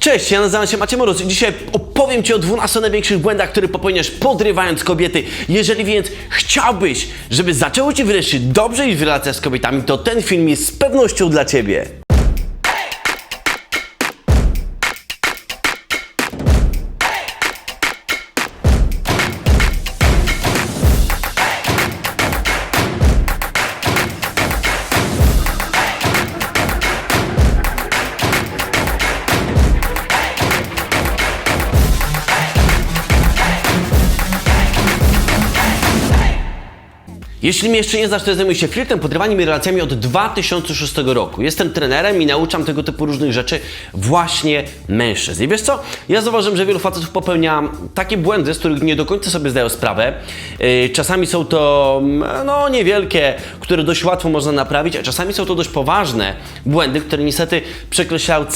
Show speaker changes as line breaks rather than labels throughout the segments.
Cześć, ja nazywam się Maciej Moroz i dzisiaj opowiem Ci o 12 największych błędach, które popełniasz podrywając kobiety. Jeżeli więc chciałbyś, żeby zaczęło Ci wreszcie dobrze iść w relacjach z kobietami, to ten film jest z pewnością dla Ciebie. Jeśli mnie jeszcze nie znasz, to ja zajmuję się flirtem, podrywaniem i relacjami od 2006 roku. Jestem trenerem i nauczam tego typu różnych rzeczy właśnie mężczyzn. I wiesz co? Ja zauważyłem, że wielu facetów popełnia takie błędy, z których nie do końca sobie zdają sprawę. Yy, Czasami są to mm, no, niewielkie, które dość łatwo można naprawić, a czasami są to dość poważne błędy, które niestety przekreślają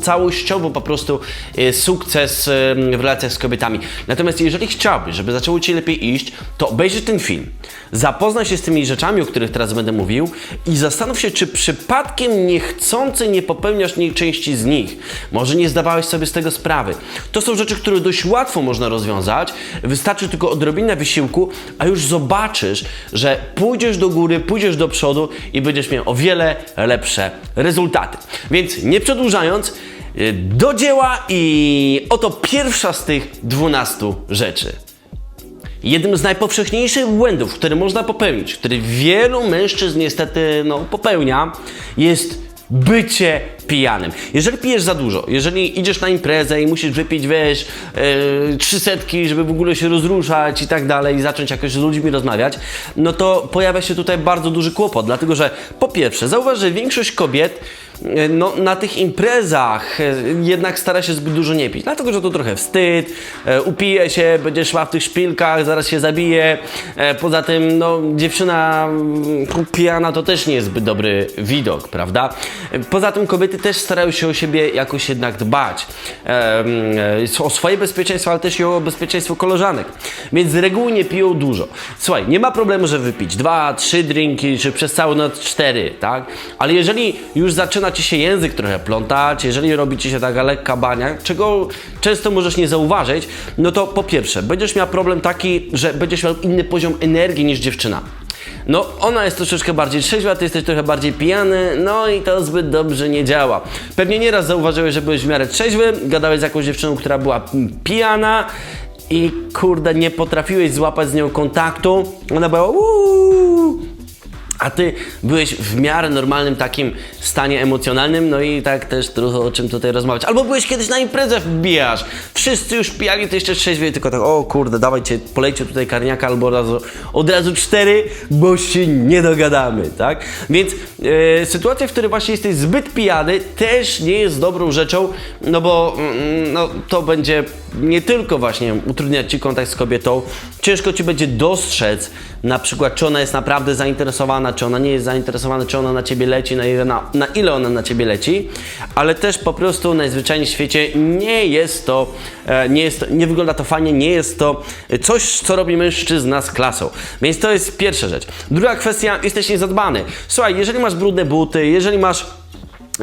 całościowo po prostu yy, sukces yy, w relacjach z kobietami. Natomiast jeżeli chciałbyś, żeby zaczęło Ci lepiej iść, to obejrzyj ten film. Zapoznaj się z tymi rzeczami, o których teraz będę mówił i zastanów się, czy przypadkiem niechcący nie popełniasz niej części z nich. Może nie zdawałeś sobie z tego sprawy. To są rzeczy, które dość łatwo można rozwiązać. Wystarczy tylko odrobinę wysiłku, a już zobaczysz, że pójdziesz do góry, pójdziesz do przodu i będziesz miał o wiele lepsze rezultaty. Więc nie przedłużając, y, do dzieła i oto pierwsza z tych 12 rzeczy. Jednym z najpowszechniejszych błędów, które można popełnić, który wielu mężczyzn niestety no, popełnia, jest bycie pijanym. Jeżeli pijesz za dużo, jeżeli idziesz na imprezę i musisz wypić, wiesz, yy, trzy setki, żeby w ogóle się rozruszać i tak dalej i zacząć jakoś z ludźmi rozmawiać, no to pojawia się tutaj bardzo duży kłopot, dlatego że po pierwsze, zauważ, że większość kobiet yy, no, na tych imprezach yy, jednak stara się zbyt dużo nie pić, dlatego że to trochę wstyd, upije się, będzie szła w tych szpilkach, zaraz się zabije. Poza tym, no, dziewczyna mm, pijana to też nie jest zbyt dobry widok, prawda? Poza tym kobiety też starają się o siebie jakoś jednak dbać. E, o swoje bezpieczeństwo, ale też i o bezpieczeństwo koleżanek. Więc z reguły nie piją dużo. Słuchaj, nie ma problemu, żeby wypić dwa, trzy drinki, czy przez cały noc cztery, tak? Ale jeżeli już zaczyna Ci się język trochę plątać, jeżeli robi Ci się taka lekka bania, czego często możesz nie zauważyć, no to po pierwsze, będziesz miał problem taki, że będziesz miał inny poziom energii niż dziewczyna. No, ona jest troszeczkę bardziej trzeźwa, ty jesteś trochę bardziej pijany, no i to zbyt dobrze nie działa. Pewnie nieraz zauważyłeś, że byłeś w miarę trzeźwy, gadałeś z jakąś dziewczyną, która była pijana i kurde, nie potrafiłeś złapać z nią kontaktu. Ona była uuu, a ty byłeś w miarę normalnym takim stanie emocjonalnym, no i tak też trochę o czym tutaj rozmawiać. Albo byłeś kiedyś na imprezę wbijasz, wszyscy już pijali, ty jeszcze trzeźwie, tylko tak, o kurde, dawajcie, polejcie tutaj karniaka albo od razu, od razu cztery, bo się nie dogadamy, tak? Więc e, sytuacja, w której właśnie jesteś zbyt pijany, też nie jest dobrą rzeczą, no bo mm, no, to będzie nie tylko właśnie utrudniać Ci kontakt z kobietą, ciężko Ci będzie dostrzec na przykład, czy ona jest naprawdę zainteresowana, czy ona nie jest zainteresowana, czy ona na Ciebie leci, na ile, na, na ile ona na Ciebie leci, ale też po prostu najzwyczajniej w świecie nie jest to, e, nie, jest, nie wygląda to fajnie, nie jest to coś, co robi mężczyzna z klasą. Więc to jest pierwsza rzecz. Druga kwestia, jesteś niezadbany. Słuchaj, jeżeli masz brudne buty, jeżeli masz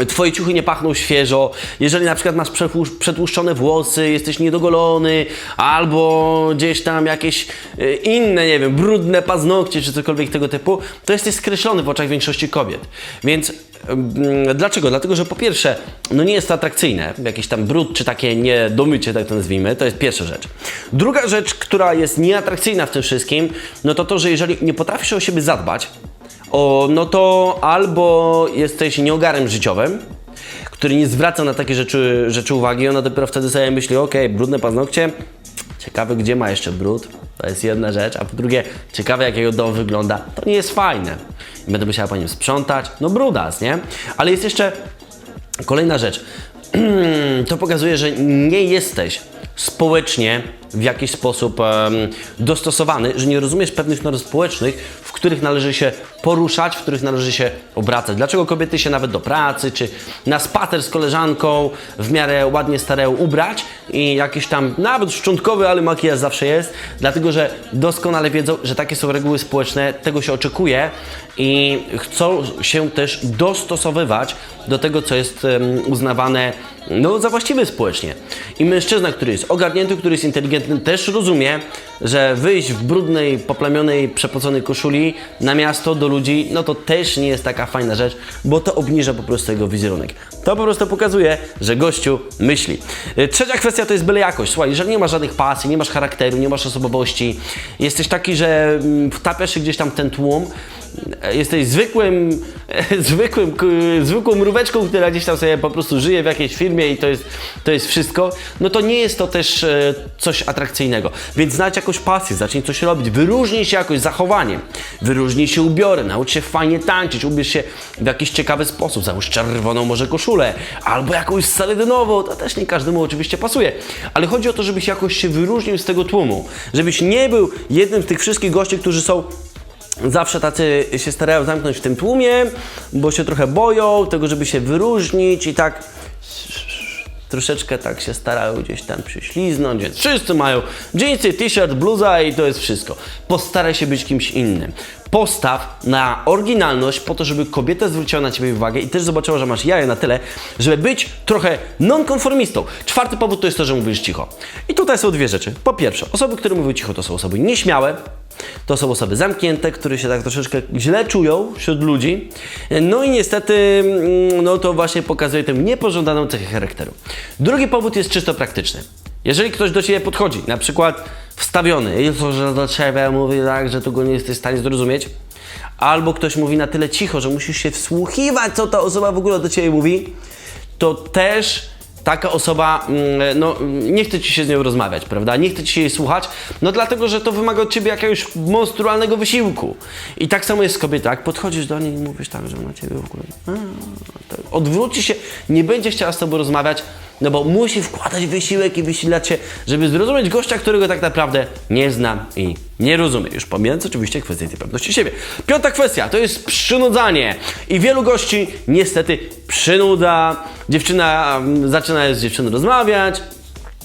Twoje ciuchy nie pachną świeżo, jeżeli na przykład masz przetłusz- przetłuszczone włosy, jesteś niedogolony, albo gdzieś tam jakieś e, inne, nie wiem, brudne paznokcie, czy cokolwiek tego typu, to jesteś skreślony w oczach większości kobiet. Więc mm, dlaczego? Dlatego, że po pierwsze, no nie jest to atrakcyjne, jakiś tam brud, czy takie niedomycie, tak to nazwijmy, to jest pierwsza rzecz. Druga rzecz, która jest nieatrakcyjna w tym wszystkim, no to to, że jeżeli nie potrafisz o siebie zadbać, o, no to albo jesteś nieogarem życiowym, który nie zwraca na takie rzeczy, rzeczy uwagi, ona dopiero wtedy sobie myśli, okej, brudne paznokcie, ciekawe gdzie ma jeszcze brud, to jest jedna rzecz, a po drugie, ciekawe jak jego dom wygląda, to nie jest fajne. Będę musiała po nim sprzątać, no brudas, nie? Ale jest jeszcze kolejna rzecz. To pokazuje, że nie jesteś społecznie w jakiś sposób em, dostosowany, że nie rozumiesz pewnych norm społecznych, których należy się poruszać, w których należy się obracać. Dlaczego kobiety się nawet do pracy, czy na spacer z koleżanką w miarę ładnie starają ubrać i jakiś tam, nawet szczątkowy, ale makijaż zawsze jest, dlatego że doskonale wiedzą, że takie są reguły społeczne, tego się oczekuje i chcą się też dostosowywać do tego, co jest uznawane no, za właściwe społecznie. I mężczyzna, który jest ogarnięty, który jest inteligentny, też rozumie, że wyjść w brudnej, poplamionej, przepoconej koszuli na miasto do ludzi, no to też nie jest taka fajna rzecz, bo to obniża po prostu jego wizerunek. To po prostu pokazuje, że gościu myśli. Y, Trzecia kwestia to jest byle jakość. Słuchaj, jeżeli nie masz żadnych pasji, nie masz charakteru, nie masz osobowości, jesteś taki, że mm, wtapiasz się gdzieś tam w ten tłum, jesteś zwykłym, zwykłym, zwykłą mróweczką, która gdzieś tam sobie po prostu żyje w jakiejś firmie i to jest, to jest wszystko, no to nie jest to też e, coś atrakcyjnego. Więc znajdź jakąś pasję, zacznij coś robić, wyróżnij się jakoś zachowaniem, wyróżnij się ubiorem, naucz się fajnie tańczyć, ubierz się w jakiś ciekawy sposób, załóż czerwoną może koszulę, albo jakąś saledynową, to też nie każdemu oczywiście pasuje, ale chodzi o to, żebyś jakoś się wyróżnił z tego tłumu, żebyś nie był jednym z tych wszystkich gości, którzy są Zawsze tacy się starają zamknąć w tym tłumie, bo się trochę boją tego, żeby się wyróżnić i tak troszeczkę tak się starają gdzieś tam przyśliznąć, więc wszyscy mają jeansy, t-shirt, bluza i to jest wszystko. Postaraj się być kimś innym. Postaw na oryginalność po to, żeby kobieta zwróciła na Ciebie uwagę i też zobaczyła, że masz jaja na tyle, żeby być trochę nonkonformistą. Czwarty powód to jest to, że mówisz cicho. I tutaj są dwie rzeczy. Po pierwsze, osoby, które mówią cicho, to są osoby nieśmiałe, to są osoby zamknięte, które się tak troszeczkę źle czują wśród ludzi. No i niestety, mm, no to właśnie pokazuje tę niepożądaną cechę charakteru. Drugi powód jest czysto praktyczny. Jeżeli ktoś do Ciebie podchodzi, na przykład wstawiony, i to, że do Ciebie mówi tak, że tu go nie jesteś w stanie zrozumieć, albo ktoś mówi na tyle cicho, że musisz się wsłuchiwać, co ta osoba w ogóle do Ciebie mówi, to też taka osoba, mm, no nie chce ci się z nią rozmawiać, prawda? Nie chce ci się jej słuchać, no dlatego, że to wymaga od ciebie jakiegoś monstrualnego wysiłku. I tak samo jest z kobietą. Jak podchodzisz do niej i mówisz tak, że ona ciebie w ogóle odwróci się, nie będzie chciała z tobą rozmawiać, no bo musi wkładać wysiłek i wysilać się, żeby zrozumieć gościa, którego tak naprawdę nie zna i nie rozumie. Już pomijając oczywiście kwestię tej pewności siebie. Piąta kwestia to jest przynudzanie. I wielu gości niestety przynudza. Dziewczyna zaczyna z dziewczyną rozmawiać,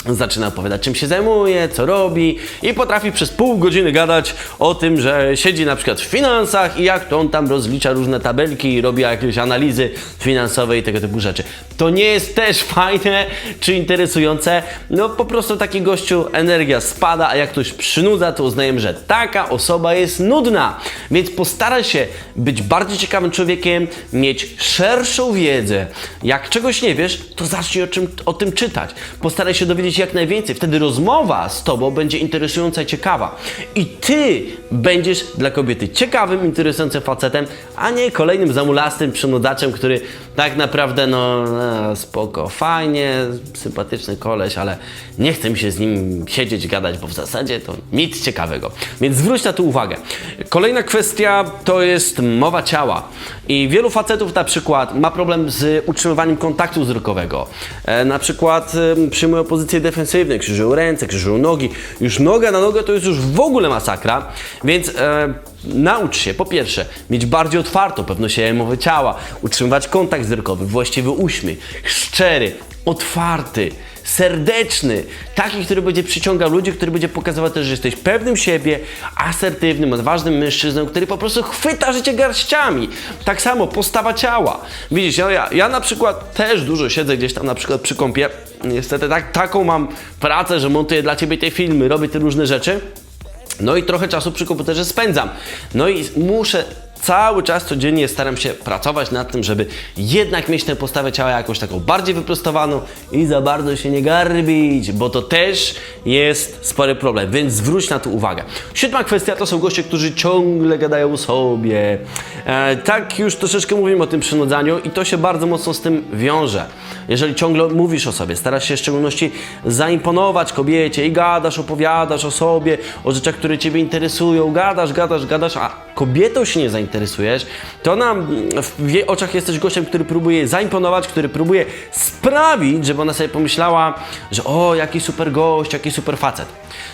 Zaczyna opowiadać, czym się zajmuje, co robi i potrafi przez pół godziny gadać o tym, że siedzi na przykład w finansach i jak to on tam rozlicza różne tabelki i robi jakieś analizy finansowe i tego typu rzeczy. To nie jest też fajne czy interesujące. No po prostu taki gościu energia spada, a jak ktoś przynudza, to uznajemy, że taka osoba jest nudna. Więc postaraj się być bardziej ciekawym człowiekiem, mieć szerszą wiedzę. Jak czegoś nie wiesz, to zacznij o, czym, o tym czytać. Postaraj się dowiedzieć jak najwięcej. Wtedy rozmowa z tobą będzie interesująca i ciekawa. I ty będziesz dla kobiety ciekawym, interesującym facetem, a nie kolejnym zamulastym przynudzaczem, który tak naprawdę, no e, spoko, fajnie, sympatyczny koleś, ale nie chce mi się z nim siedzieć, gadać, bo w zasadzie to nic ciekawego. Więc zwróć na to uwagę. Kolejna kwestia to jest mowa ciała. I wielu facetów na przykład ma problem z utrzymywaniem kontaktu wzrokowego. E, na przykład e, przyjmują pozycje defensywne, krzyżują ręce, krzyżują nogi. Już noga na nogę to jest już w ogóle masakra, więc e, naucz się po pierwsze mieć bardziej otwartą pewność mowy ciała, utrzymywać kontakt wzrokowy, właściwy uśmiech, szczery, otwarty, serdeczny, taki, który będzie przyciągał ludzi, który będzie pokazywał też, że jesteś pewnym siebie, asertywnym, odważnym mężczyzną, który po prostu chwyta życie garściami. Tak samo postawa ciała. Widzisz, ja, ja, ja na przykład też dużo siedzę gdzieś tam na przykład przy kąpie. Niestety tak, taką mam pracę, że montuję dla Ciebie te filmy, robię te różne rzeczy. No i trochę czasu przy komputerze spędzam. No i muszę cały czas codziennie staram się pracować nad tym, żeby jednak mieć tę postawę ciała jakąś taką bardziej wyprostowaną i za bardzo się nie garbić, bo to też jest spory problem, więc zwróć na to uwagę. Siódma kwestia to są goście, którzy ciągle gadają sobie. E, tak już troszeczkę mówimy o tym przynudzaniu i to się bardzo mocno z tym wiąże. Jeżeli ciągle mówisz o sobie, starasz się w szczególności zaimponować kobiecie i gadasz, opowiadasz o sobie, o rzeczach, które Ciebie interesują, gadasz, gadasz, gadasz, a kobietą się nie zainteresujesz, to ona w jej oczach jesteś gościem, który próbuje zaimponować, który próbuje sprawić, żeby ona sobie pomyślała, że o, jaki super gość, jaki super facet.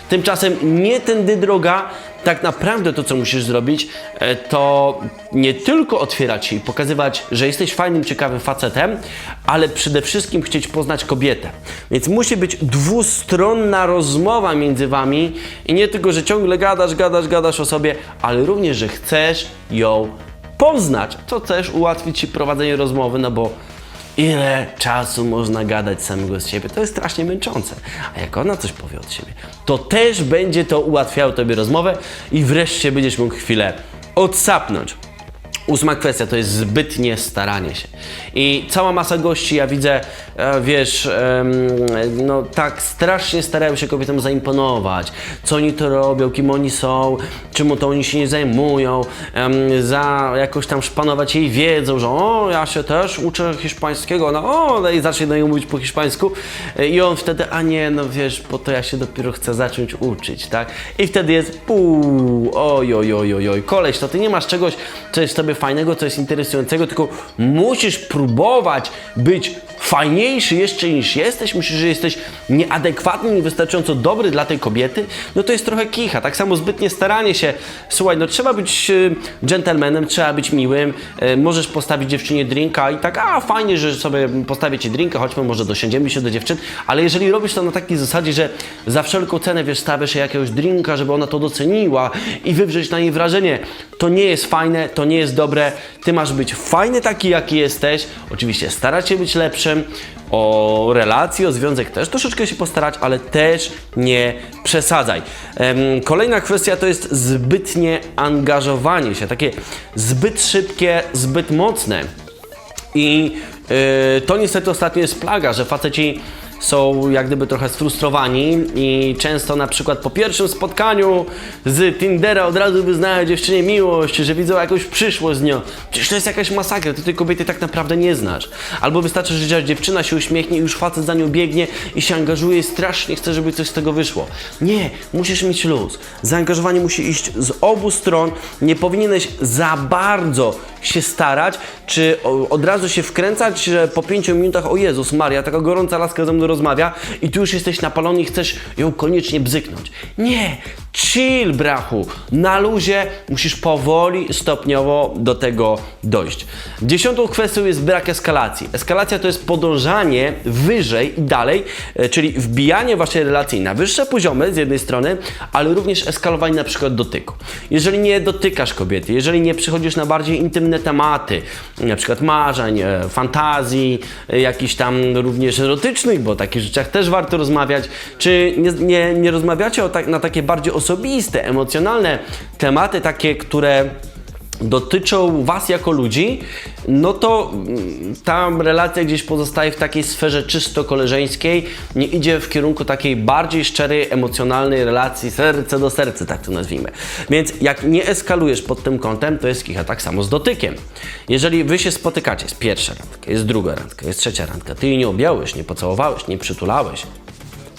Tymczasem nie tędy droga, tak naprawdę to, co musisz zrobić, e, to nie tylko otwierać się i pokazywać, że jesteś fajnym, ciekawym facetem, ale przede wszystkim chcieć poznać kobietę. Więc musi być dwustronna rozmowa między wami i nie tylko, że ciągle gadasz, gadasz, gadasz o sobie, ale również, że chcesz ją poznać, co też ułatwi ci prowadzenie rozmowy, no bo ile czasu można gadać samego z siebie, to jest strasznie męczące. A jak ona coś powie od siebie, to też będzie to ułatwiało tobie rozmowę i wreszcie będziesz mógł chwilę odsapnąć. Ósma kwestia to jest zbytnie staranie się. I cała masa gości, ja widzę, e, wiesz, no tak strasznie starają się kobietom zaimponować. Co oni to robią, kim oni są, czym to oni się nie zajmują, za jakoś tam szpanować jej wiedzą, że o, ja się też uczę hiszpańskiego, no o, no i zacznie do niej mówić po hiszpańsku i on wtedy, a nie, no wiesz, po to ja się dopiero chcę zacząć uczyć, tak? I wtedy jest pół, oj, oj, oj, oj, oj, koleś, to ty nie masz czegoś, co jest tobie fajnego, co jest interesującego, tylko musisz próbować być fajniejszy jeszcze niż jesteś, myślisz, że jesteś nieadekwatny, niewystarczająco dobry dla tej kobiety, no to jest trochę kicha. Tak samo zbytnie staranie się, słuchaj, no trzeba być e, dżentelmenem, trzeba być miłym, e, możesz postawić dziewczynie drinka i tak, a fajnie, że sobie postawię ci drinka, chodźmy, może dosiądziemy się do dziewczyn, ale jeżeli robisz to na takiej zasadzie, że za wszelką cenę, wiesz, stawiasz jej jakiegoś drinka, żeby ona to doceniła i wywrzeć na niej wrażenie, to nie jest fajne, to nie jest dobre, ty masz być fajny taki, jaki jesteś, oczywiście starać się być lepszym, o relacje, o związek też troszeczkę się postarać, ale też nie przesadzaj. Kolejna kwestia to jest zbytnie angażowanie się, takie zbyt szybkie, zbyt mocne. I yy, to niestety ostatnio jest plaga, że faceci są jak gdyby trochę sfrustrowani i często na przykład po pierwszym spotkaniu z Tindera od razu wyznają dziewczynie miłość, że widzą jakąś przyszłość z nią. Przecież to jest jakaś masakra, ty tej kobiety tak naprawdę nie znasz. Albo wystarczy, że dziewczyna się uśmiechnie i już facet za nią biegnie i się angażuje i strasznie chce, żeby coś z tego wyszło. Nie, musisz mieć luz. Zaangażowanie musi iść z obu stron. Nie powinieneś za bardzo się starać, czy od razu się wkręcać, że po pięciu minutach, o Jezus Maria, taka gorąca laska ze mną rozmawia i tu już jesteś napalony i chcesz ją koniecznie bzyknąć. Nie, chill brachu, na luzie musisz powoli, stopniowo do tego dojść. Dziesiątą kwestią jest brak eskalacji. Eskalacja to jest podążanie wyżej i dalej, e, czyli wbijanie waszej relacji na wyższe poziomy z jednej strony, ale również eskalowanie na przykład dotyku. Jeżeli nie dotykasz kobiety, jeżeli nie przychodzisz na bardziej intymne tematy, na przykład marzeń, e, fantazji, e, jakichś tam również erotycznych, bo o takich rzeczach też warto rozmawiać, czy nie, nie, nie rozmawiacie tak, na takie bardziej osobiste, emocjonalne tematy, takie, które dotyczą Was jako ludzi, no to mm, ta relacja gdzieś pozostaje w takiej sferze czysto koleżeńskiej, nie idzie w kierunku takiej bardziej szczerej, emocjonalnej relacji serce do serca, tak to nazwijmy. Więc jak nie eskalujesz pod tym kątem, to jest kicha tak samo z dotykiem. Jeżeli Wy się spotykacie, jest pierwsza randka, jest druga randka, jest trzecia randka, Ty jej nie objąłeś, nie pocałowałeś, nie przytulałeś,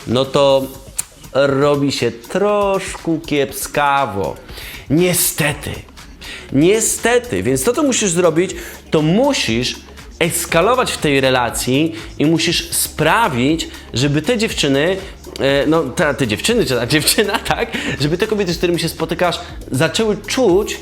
no to robi się troszkę kiepskawo. Niestety. Niestety, więc to, co musisz zrobić, to musisz eskalować w tej relacji i musisz sprawić, żeby te dziewczyny, e, no te, te dziewczyny, czy ta dziewczyna, tak, żeby te kobiety, z którymi się spotykasz, zaczęły czuć,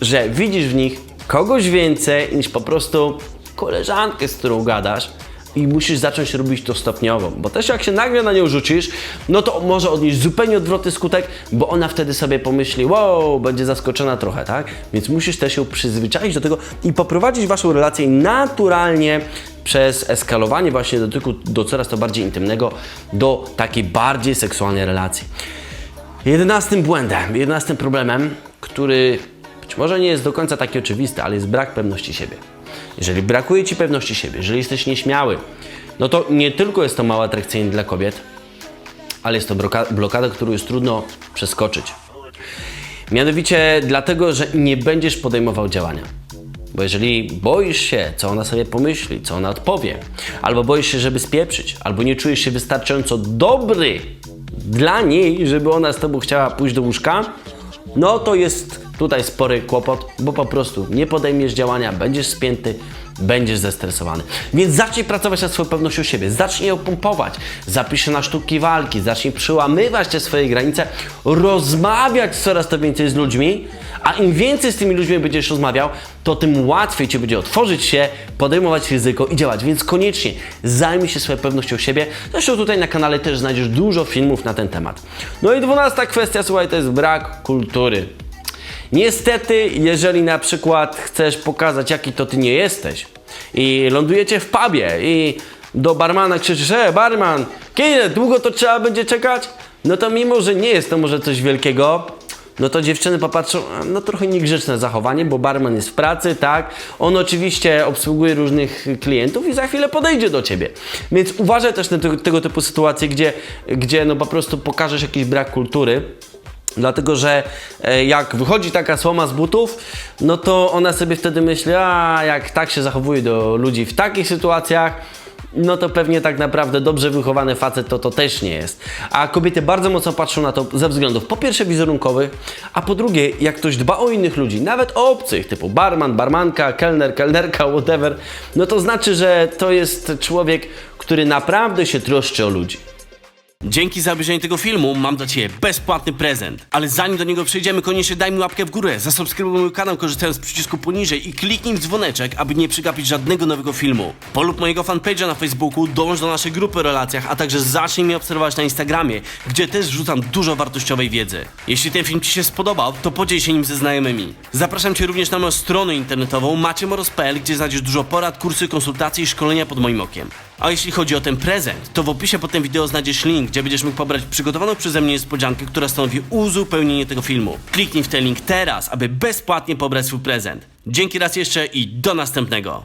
że widzisz w nich kogoś więcej niż po prostu koleżankę, z którą gadasz. I musisz zacząć robić to stopniowo, bo też jak się nagle na nią rzucisz, no to może odnieść zupełnie odwrotny skutek, bo ona wtedy sobie pomyśli, wow, będzie zaskoczona trochę, tak? Więc musisz też ją przyzwyczaić do tego i poprowadzić waszą relację naturalnie przez eskalowanie właśnie dotyku do coraz to bardziej intymnego, do takiej bardziej seksualnej relacji. Jedenastym błędem, jedenastym problemem, który być może nie jest do końca taki oczywisty, ale jest brak pewności siebie. Jeżeli brakuje Ci pewności siebie, jeżeli jesteś nieśmiały, no to nie tylko jest to mało atrakcyjne dla kobiet, ale jest to bloka- blokada, którą jest trudno przeskoczyć. Mianowicie dlatego, że nie będziesz podejmował działania. Bo jeżeli boisz się, co ona sobie pomyśli, co ona odpowie, albo boisz się, żeby spieprzyć, albo nie czujesz się wystarczająco dobry dla niej, żeby ona z tobą chciała pójść do łóżka, no to jest tutaj spory kłopot, bo po prostu nie podejmiesz działania, będziesz spięty, będziesz zestresowany. Więc zacznij pracować nad swoją pewnością siebie, zacznij ją pompować, zapisz się na sztuki walki, zacznij przełamywać te swoje granice, rozmawiać coraz to więcej z ludźmi, a im więcej z tymi ludźmi będziesz rozmawiał, to tym łatwiej Ci będzie otworzyć się, podejmować ryzyko i działać. Więc koniecznie zajmij się swoją pewnością siebie. Zresztą tutaj na kanale też znajdziesz dużo filmów na ten temat. No i dwunasta kwestia, słuchaj, to jest brak kultury. Niestety, jeżeli na przykład chcesz pokazać, jaki to ty nie jesteś i lądujecie w pubie i do barmana krzyczysz, e, barman, kiedy długo to trzeba będzie czekać? No to mimo, że nie jest to może coś wielkiego, no to dziewczyny popatrzą, no trochę niegrzeczne zachowanie, bo barman jest w pracy, tak? On oczywiście obsługuje różnych klientów i za chwilę podejdzie do ciebie. Więc uważaj też na tego, tego typu sytuacje, gdzie, gdzie no po prostu pokażesz jakiś brak kultury. Dlatego, że e, jak wychodzi taka słoma z butów, no to ona sobie wtedy myśli, a jak tak się zachowuje do ludzi w takich sytuacjach, no to pewnie tak naprawdę dobrze wychowany facet to to też nie jest. A kobiety bardzo mocno patrzą na to ze względów po pierwsze wizerunkowych, a po drugie jak ktoś dba o innych ludzi, nawet o obcych, typu barman, barmanka, kelner, kelnerka, whatever, no to znaczy, że to jest człowiek, który naprawdę się troszczy o ludzi. Dzięki za obejrzenie tego filmu mam dla Ciebie bezpłatny prezent. Ale zanim do niego przejdziemy, koniecznie daj mi łapkę w górę, zasubskrybuj mój kanał korzystając z przycisku poniżej i kliknij w dzwoneczek, aby nie przegapić żadnego nowego filmu. Polub mojego fanpage'a na Facebooku, dąż do naszej grupy o relacjach, a także zacznij mnie obserwować na Instagramie, gdzie też wrzucam dużo wartościowej wiedzy. Jeśli ten film Ci się spodobał, to podziel się nim ze znajomymi. Zapraszam Cię również na moją stronę internetową maciemoros.pl, gdzie znajdziesz dużo porad, kursy, konsultacji i szkolenia pod moim okiem. A jeśli chodzi o ten prezent, to w opisie pod tym wideo znajdziesz link, gdzie będziesz mógł pobrać przygotowaną przeze mnie niespodziankę, która stanowi uzupełnienie tego filmu. Kliknij w ten link teraz, aby bezpłatnie pobrać swój prezent. Dzięki raz jeszcze i do następnego.